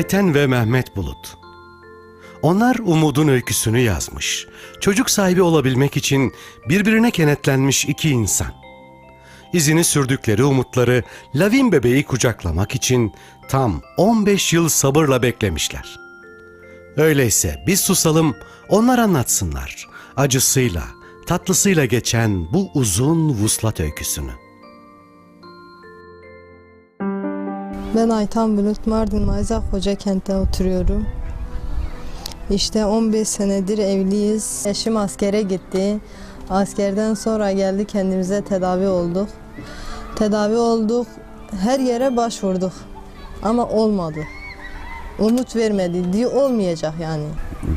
Ayten ve Mehmet Bulut. Onlar umudun öyküsünü yazmış. Çocuk sahibi olabilmek için birbirine kenetlenmiş iki insan. İzini sürdükleri umutları Lavin bebeği kucaklamak için tam 15 yıl sabırla beklemişler. Öyleyse biz susalım, onlar anlatsınlar. Acısıyla, tatlısıyla geçen bu uzun vuslat öyküsünü. Ben Aytan Bulut Mardin Mayzak Hoca kentte oturuyorum. İşte 15 senedir evliyiz. Eşim askere gitti. Askerden sonra geldi kendimize tedavi olduk. Tedavi olduk. Her yere başvurduk. Ama olmadı. Umut vermedi. Diye olmayacak yani.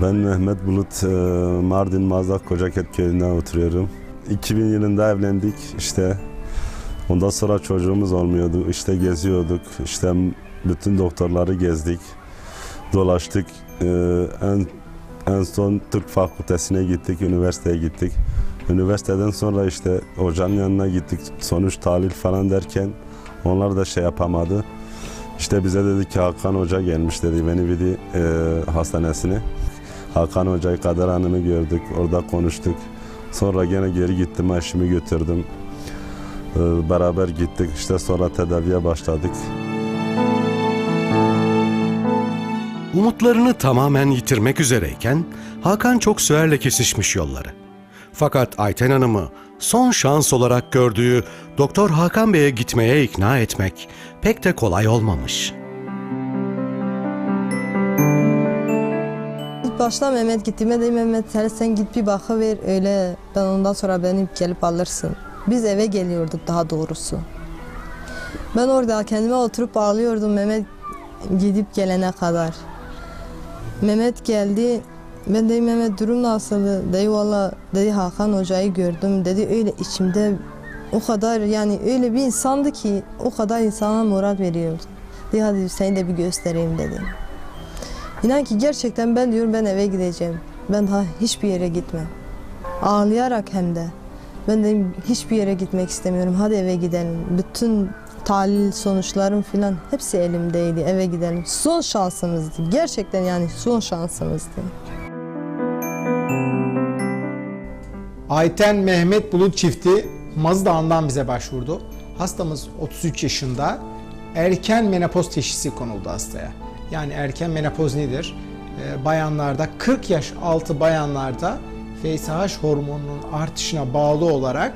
Ben Mehmet Bulut, e, Mardin Mazak Kocaket köyünden oturuyorum. 2000 yılında evlendik işte. Ondan sonra çocuğumuz olmuyordu. İşte geziyorduk. İşte bütün doktorları gezdik. Dolaştık. E, En en son Tıp Fakültesine gittik, üniversiteye gittik. Üniversiteden sonra işte hocanın yanına gittik. Sonuç tahlil falan derken onlar da şey yapamadı. İşte bize dedi ki Hakan Hoca gelmiş dedi beni bir e, hastanesine. Hakan Hoca'yı Kader Hanım'ı gördük. Orada konuştuk. Sonra gene geri gittim eşimi götürdüm. E, beraber gittik. İşte sonra tedaviye başladık. Umutlarını tamamen yitirmek üzereyken Hakan Çoksuer'le kesişmiş yolları. Fakat Ayten Hanım'ı son şans olarak gördüğü Doktor Hakan Bey'e gitmeye ikna etmek pek de kolay olmamış. İlk başta Mehmet gittiğime de Mehmet sen, sen git bir bakıver öyle ben ondan sonra beni gelip alırsın. Biz eve geliyorduk daha doğrusu. Ben orada kendime oturup ağlıyordum Mehmet gidip gelene kadar. Mehmet geldi. Ben dedim Mehmet durum nasıl? Dedi valla dedi Hakan Hoca'yı gördüm. Dedi öyle içimde o kadar yani öyle bir insandı ki o kadar insana moral veriyordu. Dedi hadi seni de bir göstereyim dedi. İnan ki gerçekten ben diyorum ben eve gideceğim. Ben daha hiçbir yere gitmem. Ağlayarak hem de. Ben dedim hiçbir yere gitmek istemiyorum. Hadi eve gidelim. Bütün tahlil sonuçlarım filan hepsi elimdeydi. Eve gidelim. Son şansımızdı. Gerçekten yani son şansımızdı. Ayten Mehmet Bulut çifti Mazdağ'ından bize başvurdu. Hastamız 33 yaşında. Erken menopoz teşhisi konuldu hastaya. Yani erken menopoz nedir? Ee, bayanlarda 40 yaş altı bayanlarda FSH hormonunun artışına bağlı olarak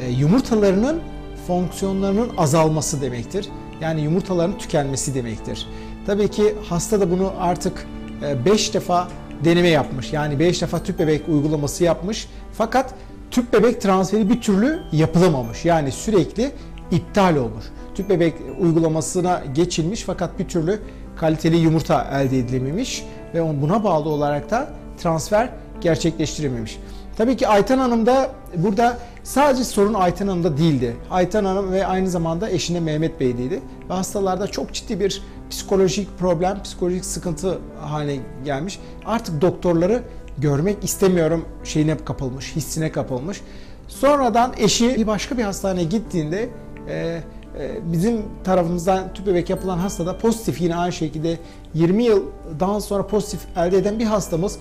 e, yumurtalarının fonksiyonlarının azalması demektir. Yani yumurtaların tükenmesi demektir. Tabii ki hasta da bunu artık 5 defa deneme yapmış. Yani 5 defa tüp bebek uygulaması yapmış. Fakat tüp bebek transferi bir türlü yapılamamış. Yani sürekli iptal olmuş. Tüp bebek uygulamasına geçilmiş fakat bir türlü kaliteli yumurta elde edilememiş ve buna bağlı olarak da transfer gerçekleştirememiş. Tabii ki Ayten Hanım da burada sadece sorun Ayten Hanım'da değildi. Ayten Hanım ve aynı zamanda eşine Mehmet Bey'deydi. Ve hastalarda çok ciddi bir psikolojik problem, psikolojik sıkıntı haline gelmiş. Artık doktorları görmek istemiyorum şeyine kapılmış, hissine kapılmış. Sonradan eşi bir başka bir hastaneye gittiğinde e, e, bizim tarafımızdan tüp bebek yapılan hastada pozitif yine aynı şekilde 20 yıldan sonra pozitif elde eden bir hastamız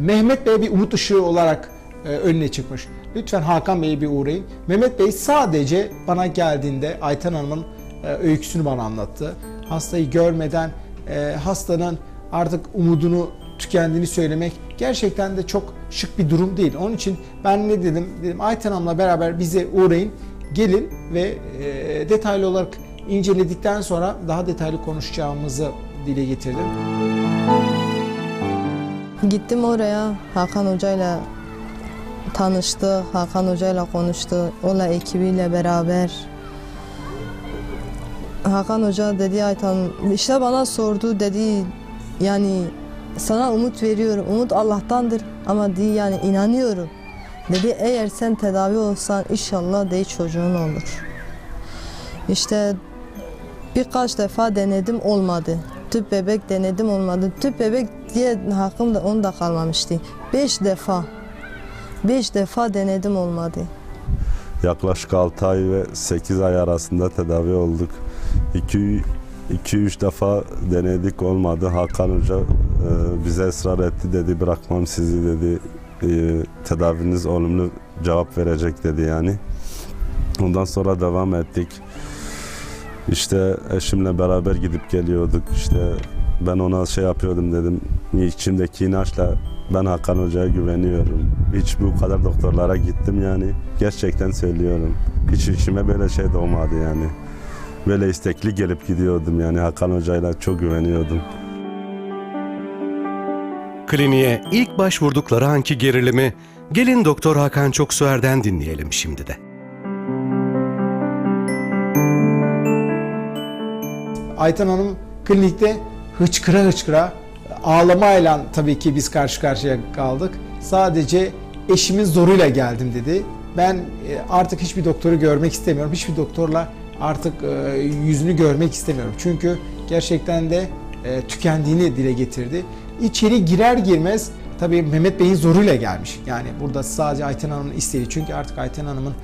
Mehmet Bey bir umut ışığı olarak e, önüne çıkmış. Lütfen Hakan Bey'e bir uğrayın. Mehmet Bey sadece bana geldiğinde Ayten Hanım'ın e, öyküsünü bana anlattı. Hastayı görmeden e, hastanın artık umudunu tükendiğini söylemek gerçekten de çok şık bir durum değil. Onun için ben ne dedim? Dedim Ayten Hanım'la beraber bize uğrayın, gelin ve detaylı olarak inceledikten sonra daha detaylı konuşacağımızı dile getirdim. Gittim oraya Hakan Hoca'yla tanıştık. Hakan Hoca ile konuştu. Onunla ekibiyle beraber. Hakan Hoca dedi Aytan işte bana sordu dedi yani sana umut veriyorum. Umut Allah'tandır ama değil yani inanıyorum. Dedi eğer sen tedavi olsan inşallah değil çocuğun olur. İşte birkaç defa denedim olmadı. Tüp bebek denedim olmadı. Tüp bebek diye hakkım da onda kalmamıştı. Beş defa. Beş defa denedim olmadı. Yaklaşık 6 ay ve 8 ay arasında tedavi olduk. 2-3 defa denedik olmadı. Hakan Hoca e, bize ısrar etti dedi bırakmam sizi dedi. E, tedaviniz olumlu cevap verecek dedi yani. Ondan sonra devam ettik. İşte eşimle beraber gidip geliyorduk. İşte ben ona şey yapıyordum dedim. İçimdeki inançla ben Hakan Hoca'ya güveniyorum. Hiç bu kadar doktorlara gittim yani. Gerçekten söylüyorum. Hiç içime böyle şey doğmadı yani. Böyle istekli gelip gidiyordum yani Hakan Hoca'yla çok güveniyordum. Kliniğe ilk başvurdukları anki gerilimi gelin Doktor Hakan Çoksuer'den dinleyelim şimdi de. Ayten Hanım klinikte hıçkıra hıçkıra ağlamayla tabii ki biz karşı karşıya kaldık. Sadece eşimin zoruyla geldim dedi. Ben e, artık hiçbir doktoru görmek istemiyorum. Hiçbir doktorla artık e, yüzünü görmek istemiyorum. Çünkü gerçekten de e, tükendiğini dile getirdi. İçeri girer girmez tabii Mehmet Bey'in zoruyla gelmiş. Yani burada sadece Ayten Hanım'ın isteği. Çünkü artık Ayten Hanım'ın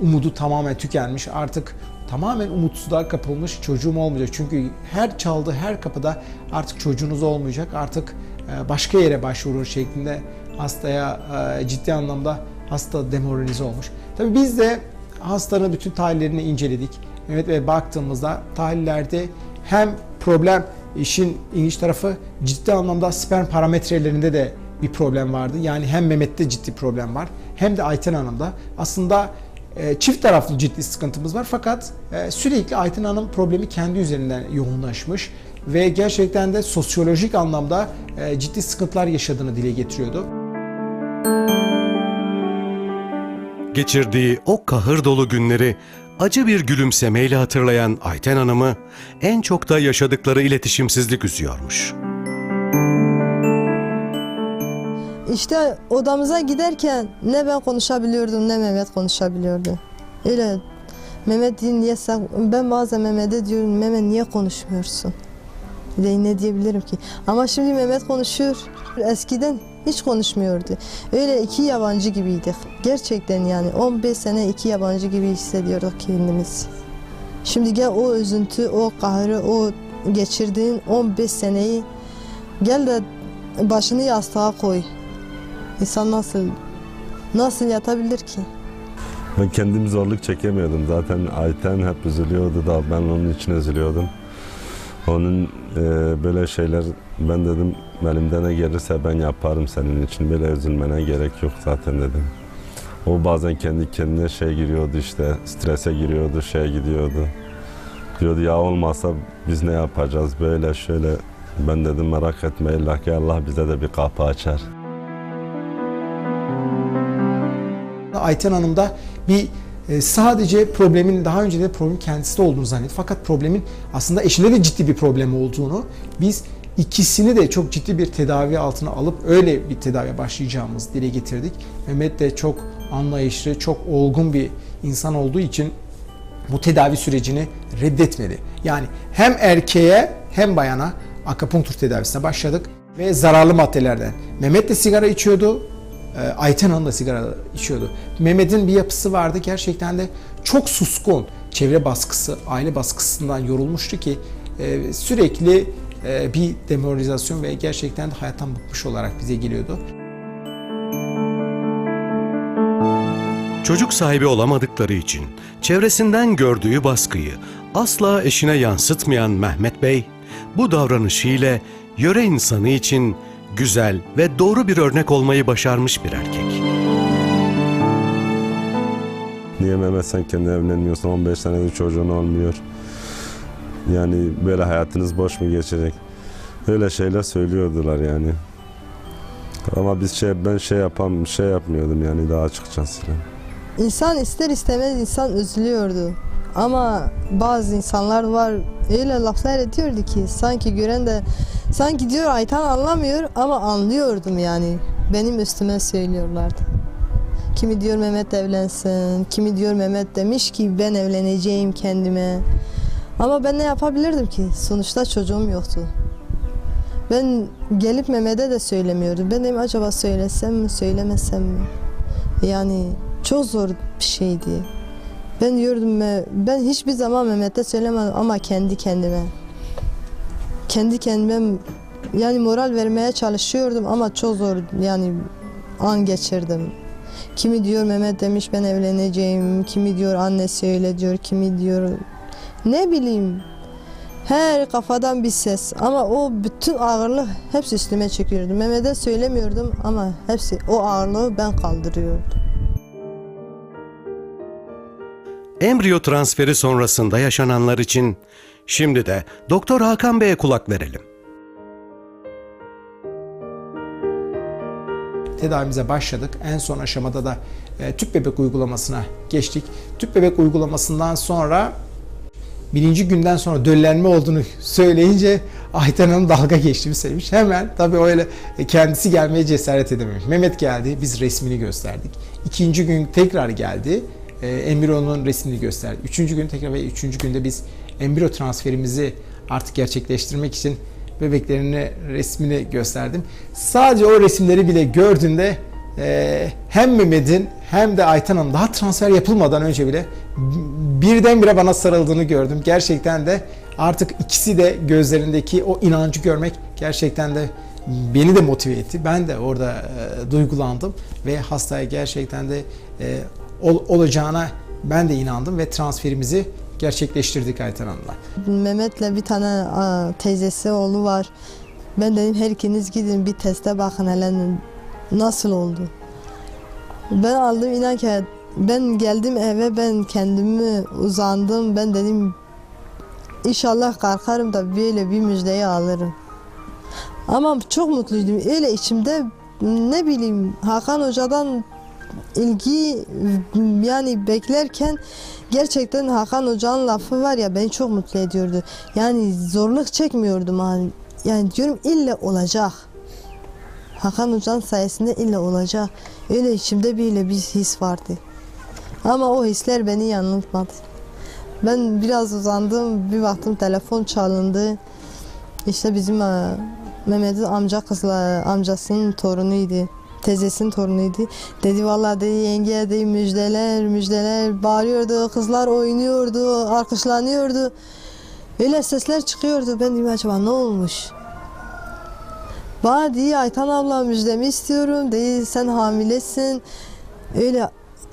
umudu tamamen tükenmiş. Artık tamamen umutsuzluğa kapılmış çocuğum olmayacak. Çünkü her çaldığı her kapıda artık çocuğunuz olmayacak. Artık e, başka yere başvurur şeklinde hastaya e, ciddi anlamda hasta demoralize olmuş. Tabii biz de hastanın bütün tahlillerini inceledik. Mehmet Bey baktığımızda tahlillerde hem problem işin ilginç tarafı ciddi anlamda sperm parametrelerinde de bir problem vardı. Yani hem Mehmet'te ciddi problem var hem de Ayten Hanım'da. Aslında çift taraflı ciddi sıkıntımız var fakat e, sürekli Ayten Hanım problemi kendi üzerinden yoğunlaşmış ve gerçekten de sosyolojik anlamda e, ciddi sıkıntılar yaşadığını dile getiriyordu. Geçirdiği o kahır dolu günleri acı bir gülümsemeyle hatırlayan Ayten Hanım'ı en çok da yaşadıkları iletişimsizlik üzüyormuş. İşte odamıza giderken ne ben konuşabiliyordum ne Mehmet konuşabiliyordu. Öyle Mehmet niye sen, ben bazen Mehmet'e diyorum Mehmet niye konuşmuyorsun? De, ne diyebilirim ki? Ama şimdi Mehmet konuşuyor. Eskiden hiç konuşmuyordu. Öyle iki yabancı gibiydik. Gerçekten yani 15 sene iki yabancı gibi hissediyorduk kendimizi. Şimdi gel o üzüntü, o kahrı, o geçirdiğin 15 seneyi gel de başını yastığa koy. İnsan nasıl nasıl yatabilir ki? Ben kendim zorluk çekemiyordum. Zaten Ayten hep üzülüyordu da ben onun için üzülüyordum. Onun e, böyle şeyler ben dedim elimden ne gelirse ben yaparım senin için. Böyle üzülmene gerek yok zaten dedim. O bazen kendi kendine şey giriyordu işte strese giriyordu şey gidiyordu. Diyordu ya olmasa biz ne yapacağız böyle şöyle. Ben dedim merak etme illa ki Allah bize de bir kapı açar. Ayten Hanım da bir e, sadece problemin daha önce de problem kendisi olduğunu zannetti. Fakat problemin aslında eşinde de ciddi bir problem olduğunu biz ikisini de çok ciddi bir tedavi altına alıp öyle bir tedaviye başlayacağımız dile getirdik. Mehmet de çok anlayışlı, çok olgun bir insan olduğu için bu tedavi sürecini reddetmedi. Yani hem erkeğe hem bayana akupunktur tedavisine başladık ve zararlı maddelerden. Mehmet de sigara içiyordu, Ayten Hanım da sigara içiyordu. Mehmet'in bir yapısı vardı gerçekten de çok suskun. Çevre baskısı, aile baskısından yorulmuştu ki e, sürekli e, bir demoralizasyon ve gerçekten de hayattan bıkmış olarak bize geliyordu. Çocuk sahibi olamadıkları için çevresinden gördüğü baskıyı asla eşine yansıtmayan Mehmet Bey, bu davranışıyla yöre insanı için güzel ve doğru bir örnek olmayı başarmış bir erkek. Niye Mehmet sen kendi evlenmiyorsun 15 senedir çocuğun olmuyor. Yani böyle hayatınız boş mu geçecek? Öyle şeyler söylüyordular yani. Ama biz şey ben şey yapam şey yapmıyordum yani daha açıkçası. İnsan ister istemez insan üzülüyordu. Ama bazı insanlar var öyle laflar ediyordu ki sanki gören de sanki diyor Aytan anlamıyor ama anlıyordum yani. Benim üstüme söylüyorlardı. Kimi diyor Mehmet evlensin, kimi diyor Mehmet demiş ki ben evleneceğim kendime. Ama ben ne yapabilirdim ki? Sonuçta çocuğum yoktu. Ben gelip Mehmet'e de söylemiyordum. Ben dedim acaba söylesem mi, söylemesem mi? Yani çok zor bir şeydi. Ben diyordum ben hiçbir zaman Mehmet'e söylemedim ama kendi kendime. Kendi kendime yani moral vermeye çalışıyordum ama çok zor yani an geçirdim. Kimi diyor Mehmet demiş ben evleneceğim, kimi diyor annesi öyle diyor, kimi diyor ne bileyim. Her kafadan bir ses ama o bütün ağırlık hepsi üstüme çekiyordu. Mehmet'e söylemiyordum ama hepsi o ağırlığı ben kaldırıyordum. Embriyo transferi sonrasında yaşananlar için şimdi de Doktor Hakan Bey'e kulak verelim. tedavimize başladık. En son aşamada da e, tüp bebek uygulamasına geçtik. Tüp bebek uygulamasından sonra birinci günden sonra döllenme olduğunu söyleyince Ayten Hanım dalga geçtiğimi söylemiş. Hemen tabii öyle kendisi gelmeye cesaret edememiş. Mehmet geldi, biz resmini gösterdik. İkinci gün tekrar geldi, e, embriyonun resmini gösterdi. Üçüncü gün tekrar ve üçüncü günde biz embriyo transferimizi artık gerçekleştirmek için bebeklerini resmini gösterdim. Sadece o resimleri bile gördüğünde e, hem Mehmet'in hem de Ayten Hanım daha transfer yapılmadan önce bile birdenbire bana sarıldığını gördüm. Gerçekten de artık ikisi de gözlerindeki o inancı görmek gerçekten de beni de motive etti. Ben de orada e, duygulandım ve hastaya gerçekten de e, ol- olacağına ben de inandım ve transferimizi gerçekleştirdik Ayten Hanım'la. Mehmet'le bir tane aa, teyzesi oğlu var. Ben dedim her ikiniz gidin bir teste bakın hele nasıl oldu. Ben aldım inan ki ben geldim eve ben kendimi uzandım. Ben dedim inşallah kalkarım da böyle bir müjdeyi alırım. Ama çok mutluydum. Öyle içimde ne bileyim Hakan Hoca'dan ilgi yani beklerken gerçekten Hakan Hoca'nın lafı var ya beni çok mutlu ediyordu. Yani zorluk çekmiyordum. Yani, yani diyorum illa olacak. Hakan Hoca'nın sayesinde illa olacak. Öyle içimde böyle bir his vardı. Ama o hisler beni yanıltmadı. Ben biraz uzandım, bir baktım telefon çalındı. İşte bizim e, Mehmet'in amca kızla amcasının torunuydu. Teyzesinin torunuydu. Dedi vallahi dedi yenge dedi müjdeler müjdeler bağırıyordu. Kızlar oynuyordu, alkışlanıyordu. Öyle sesler çıkıyordu. Ben dedim acaba ne olmuş? Bana diye Aytan abla müjdemi istiyorum. Dedi sen hamilesin. Öyle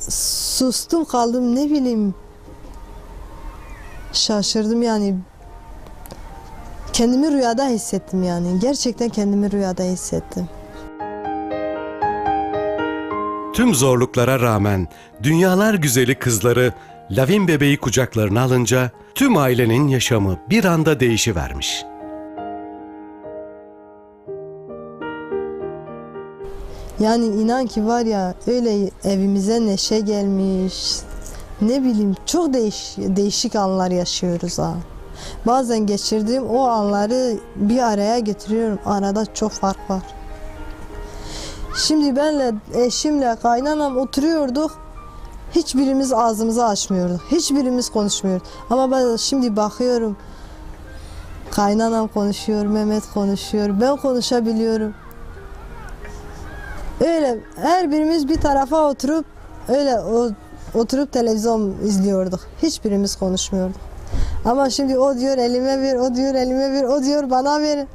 sustum kaldım ne bileyim. Şaşırdım yani. Kendimi rüyada hissettim yani. Gerçekten kendimi rüyada hissettim. Tüm zorluklara rağmen dünyalar güzeli kızları Lavin bebeği kucaklarına alınca tüm ailenin yaşamı bir anda değişivermiş. Yani inan ki var ya öyle evimize neşe gelmiş. Ne bileyim çok değiş, değişik anlar yaşıyoruz ha. Bazen geçirdiğim o anları bir araya getiriyorum. Arada çok fark var. Şimdi benle eşimle kaynanam oturuyorduk. Hiçbirimiz ağzımızı açmıyorduk. Hiçbirimiz konuşmuyorduk. Ama ben şimdi bakıyorum. Kaynanam konuşuyor, Mehmet konuşuyor, ben konuşabiliyorum. Öyle her birimiz bir tarafa oturup öyle o, oturup televizyon izliyorduk. Hiçbirimiz konuşmuyorduk. Ama şimdi o diyor elime ver, o diyor elime ver, o diyor bana ver.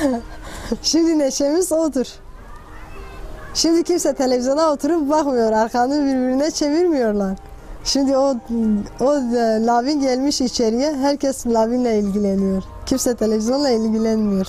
şimdi neşemiz odur. Şimdi kimse televizyona oturup bakmıyor, arkanı birbirine çevirmiyorlar. Şimdi o o e, lavin gelmiş içeriye, herkes lavinle ilgileniyor. Kimse televizyonla ilgilenmiyor.